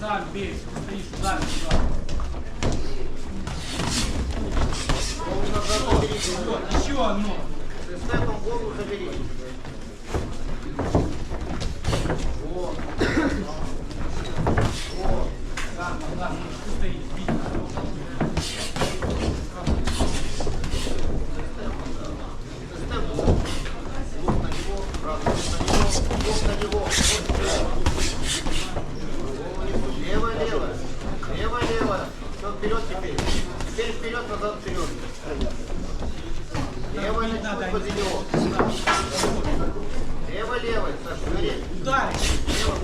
Сам бей, стоишь сюда, сюда. Еще одно. С этим голову заберите. Вот. Левая, левая, Саша. Ударь.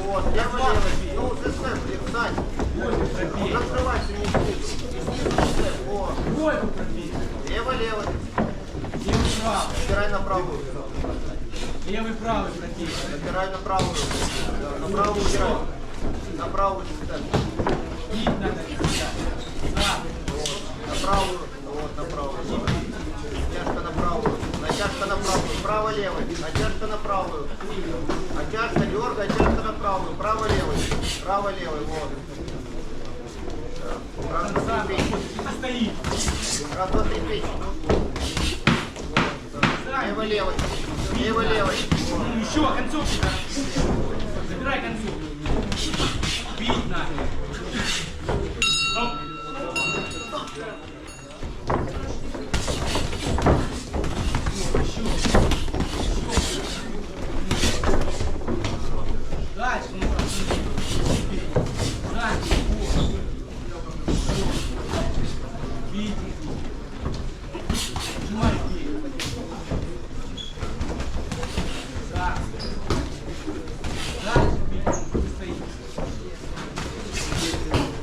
Вот, лево. Ну, ты степ, встань. Раскрывайся, не пробей. Лево, лево. Левый, правый. Опирай на правую. Левый, правый, пробей. Опирай на правую. Да, на правую упирай. На правую степ. Бить надо. На правую. Вот, на правую. Натяжка на правую. Натяжка на правую. Право, левый. Натяжка на правую. Натяжка, дергай, натяжка на правую. Право, левый. Право, левый. Вот. Раз, два, три, стоишь. Раз, два, три. Лево, левый. Левый. Вот. Ну, еще, концовки надо. Забирай концовку. Бить надо. Оп. Еще. Дальше, ну, Дальше, вот. Бить. Сжимай, бей. Да. Дальше бей. Ты стоишь.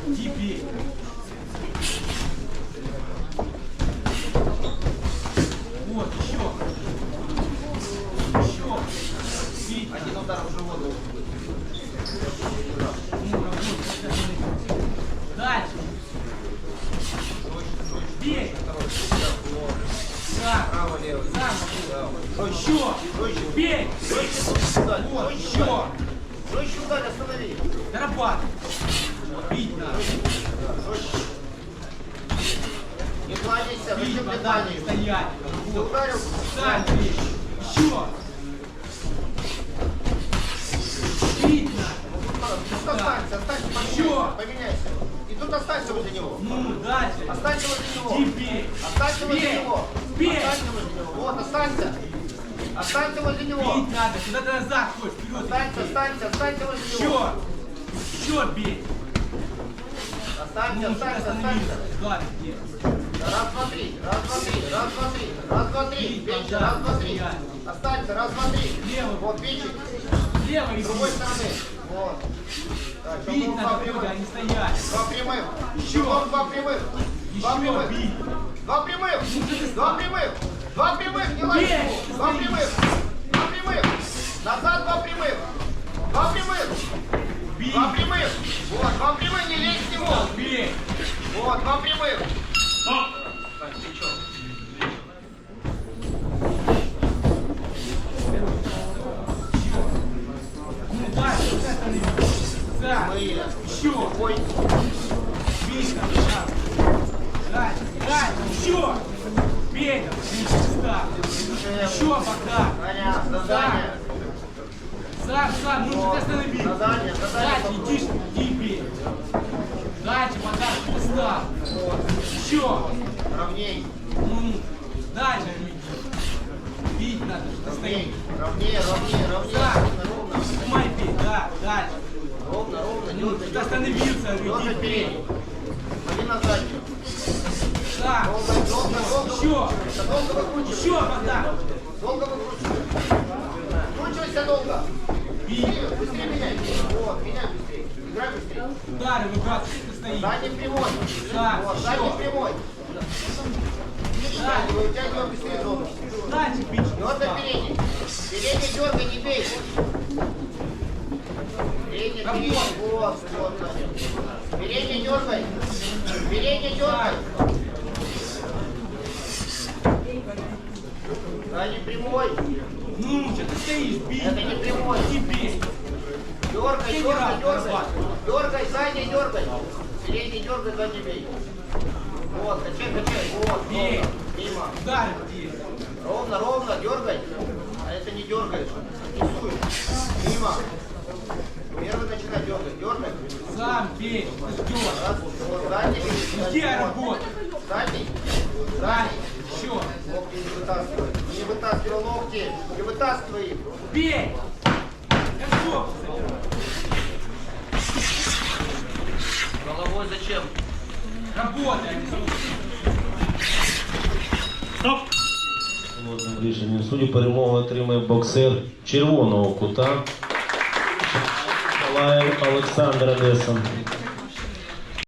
Иди бей. Вот, еще. Еще. Бить. Один удар в живот. Ну, работай, Дальше. Бей. Сам. Право, левый. Сам. Еще. Бей. Ударь. Вот, Жестче еще. ударь. Жестче ударь, Дорабатывай. Бить надо. Не кланяйся, Бить, зачем ты вода, кланяешься? стоять. Ты ударил? Сам бей. Еще. Бить. Тут останься, останься, поменяйся, поменяйся. И тут останься возле него. Ну, дальше. Останься возле него. Бей. Останься возле Бей. него. Бей. Останься возле него. Вот, останься. Останься возле него. Бить надо. Куда ты назад ходишь? Вперед. Останься, останься, останься возле него. Еще. Еще бей. Останься, Ну, останься, останься. Да, где? Раз, два, три, раз, два, три, раз, два, три, раз, два, три, да, раз, два, три. Останься, раз, два, три. Левый. Вот печень, Левый с другой стороны. Вот. Так, Бить надо два вперед, прямых. а не стоять. Два прямых. Еще. Щелкнул два прямых. Два Еще прямых. бить. Два прямых. Два прямых. Два прямых. Не. Бей. Два прямых. Два прямых. Назад Ой. Да. Дальше. Дальше. Еще. Там, Ставь. Еще пока. понятно, задание. Сам, сам, ну ты остановись. Задание, задание. Дальше, иди, иди бей. Дальше, подальше, постав. Еще. Ровней, Ну, дальше. Бить надо, что ты стоишь. ровнее, ровнее, ровнее. Так. Ровно. Снимай бей, да, дальше. Иди бей. передний. Ходи на заднюю. Так, Долго, долго, еще. Да Долго выкручивай. Еще подальше. Долго выкручивай. Выкручивайся долго. Быстрее, быстрее меняй. Вот, меняй быстрее. Играй быстрее. Удары выбрасывай, ты стоишь. Задний прямой. Так, Вот, задний прямой. Так, Вытягивай, быстрее зону. дальше бить. Вот на передний. Передний дергай, не бей. Передний, передний. Вот, вот. Передний дергай. Передний дергай. Да не прямой. Ну, что ты стоишь, бей. Это не прямой. Не бей. Дергай, дергай, дергай. Дергай, задний дергай. Передний дергай, задний бей. Вот, качай, качай. Вот, Бей. Мимо. Ударь бей. Ровно, ровно, дергай. А это не дергаешь. Рисуешь. Мимо. Первый начинай дергать. Дергай Сам бей. Ждешь. Раз, вот, задний бей. Иди Вот. работай. Задний. Дай. Задний. Еще. Локти не вытаскивай. Не вытаскивай локти. Не вытаскивай их. Бей. Я что? Головой зачем? Работай. а не слушай. Одним рішенням судді перемогу отримає боксер червоного кута Николаєв Олександр Одеса.